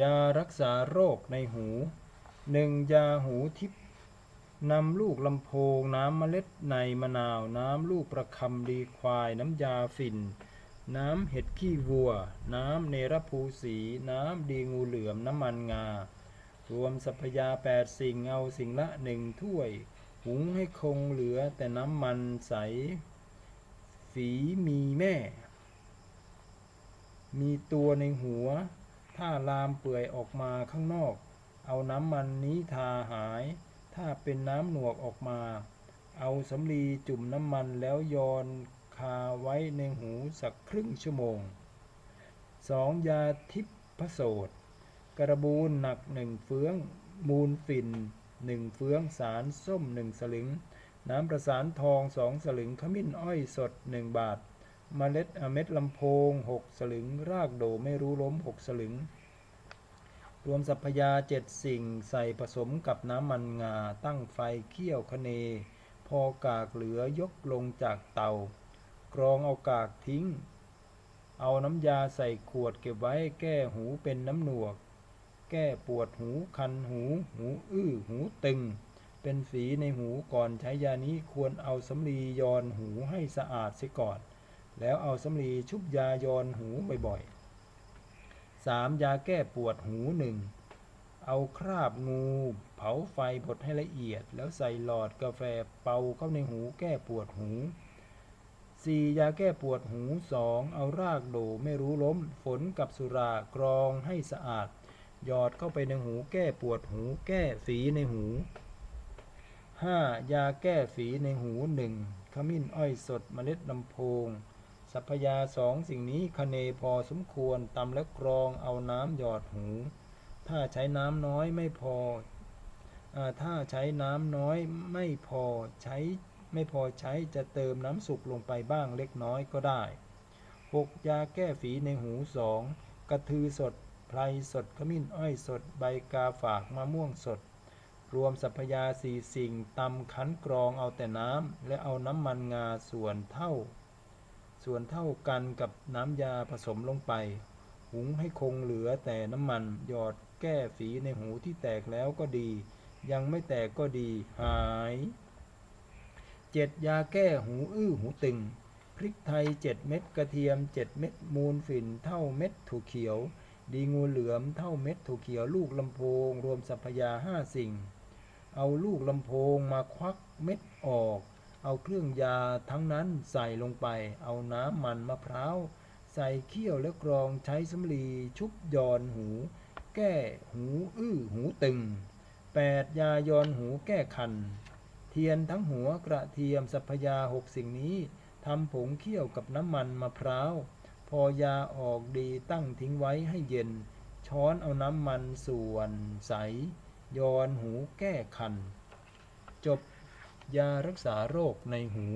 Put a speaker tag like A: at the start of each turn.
A: ยารักษาโรคในหูหนึ่งยาหูทิพย์นำลูกลำโพงน้ำเมล็ดในมะนาวน้ำลูกประคำดีควายน้ำยาฝิ่น น้ำเห็ดขี้วัว น้ำเนรภูสี น้ำดีงูเหลือมน้ำมันงา รวมสัพยาแปดสิ่งเอาสิ่งละหนึ่งถ้วย หุงให้คงเหลือแต่น้ำมันใส ฝีมีแม่ มีตัวในหัว ถ้าลามเปื่อยออกมาข้างนอก เอาน้ำมันนี้ทาหาย ถ้าเป็นน้ำหนวกออกมา เอาสำลีจุ่มน้ำมันแล้วโยนคาไว้ในหูสักครึ่งชั่วโมงสองยาทิพโสตกระบูนหนักหนึ่งเฟือง มูลฝิ่นหนึ่งเฟืองสารส้มหนึ่งสลึง น้ำประสานทองสองสลึงขมิ้นอ้อยสดหนึ่งบาท เมล็ดเม็ดลำโพงหกสลึง รากโดไม่รู้ล้มหกสลึง รวมสัพพยาเจ็ดสิ่งใส่ผสมกับน้ำมันงา ตั้งไฟเคี่ยวคะเน พอกากเหลือยกลงจากเตา กรองเอากากทิ้ง เอาน้ำยาใส่ขวดเก็บไว้แก้หูเป็นน้ำหนวก แก้ปวดหูคันหู หูอื้อหูตึงเป็นฝีในหูก่อนใช้ยานี้ควรเอาสำลียอนหูให้สะอาดเสียก่อน แล้วเอาสำลีชุบยายอนหูบ่อยๆ 3. ยาแก้ปวดหูหนึ่งเอาคราบงู เผาไฟบดให้ละเอียด แล้วใส่หลอดกาแฟเป่าเข้าในหูแก้ปวดหู 4. ยาแก้ปวดหู 2. เอารากโดไม่รู้ล้ม ฝนกับสุรากรองให้สะอาด หยอดเข้าไปในหูแก้ปวดหู แก้ฝีในหู 5. ยาแก้ฝีในหูหนึ่งขมิ้นอ้อยสดเมล็ดลำโพง สัพยาสองสิ่งนี้คเนพอสมควรตำและกรองเอาน้ำหยอดหู ถ้าใช้น้ำน้อยไม่พออถ้าใช้น้ำน้อยไม่พอใช้ไม่พอใช้จะเติมน้ำสุกลงไปบ้างเล็กน้อยก็ได้ 6. ยาแก้ฝีในหูสองกระทือสดไพรสดขมิ้นอ้อยสดใบกาฝากมะม่วงสด รวมสัพยาสี่สิ่งตำคั้นกรองเอาแต่น้ำและเอาน้ำมันงาส่วนเท่า ส่วนเท่ากันกับน้ำยาผสมลงไป หุงให้คงเหลือแต่น้ำมัน หยอดแก้ฝีในหูที่แตกแล้วก็ดี ยังไม่แตกก็ดีหายเจ็ดยาแก้หูอื้อหูตึง พริกไทยเจ็ดเม็ดกระเทียมเจ็ดเม็ดมูลฝิ่นเท่าเม็ดถั่วเขียว ดีงูเหลือมเท่าเม็ดถั่วเขียวลูกลำโพง รวมสัพยาห้าสิ่ง เอาลูกลำโพงมาควักเม็ดออก เอาเครื่องยาทั้งนั้นใส่ลงไป เอาน้ำมันมะพร้าว ใส่เคี่ยวแล้วกรองใช้สำลีชุบยอนหู แก้หูอื้อหูตึง 8. ยายอนหูแก้คัน เทียนทั้งหัวกระเทียมสัพยาหกสิ่งนี้ทำผงเคี่ยวกับน้ำมันมะพร้าว พอยาออกดีตั้งทิ้งไว้ให้เย็น ช้อนเอาน้ำมันส่วนใส ยอนหูแก้คัน จบ ยารักษาโรคในหู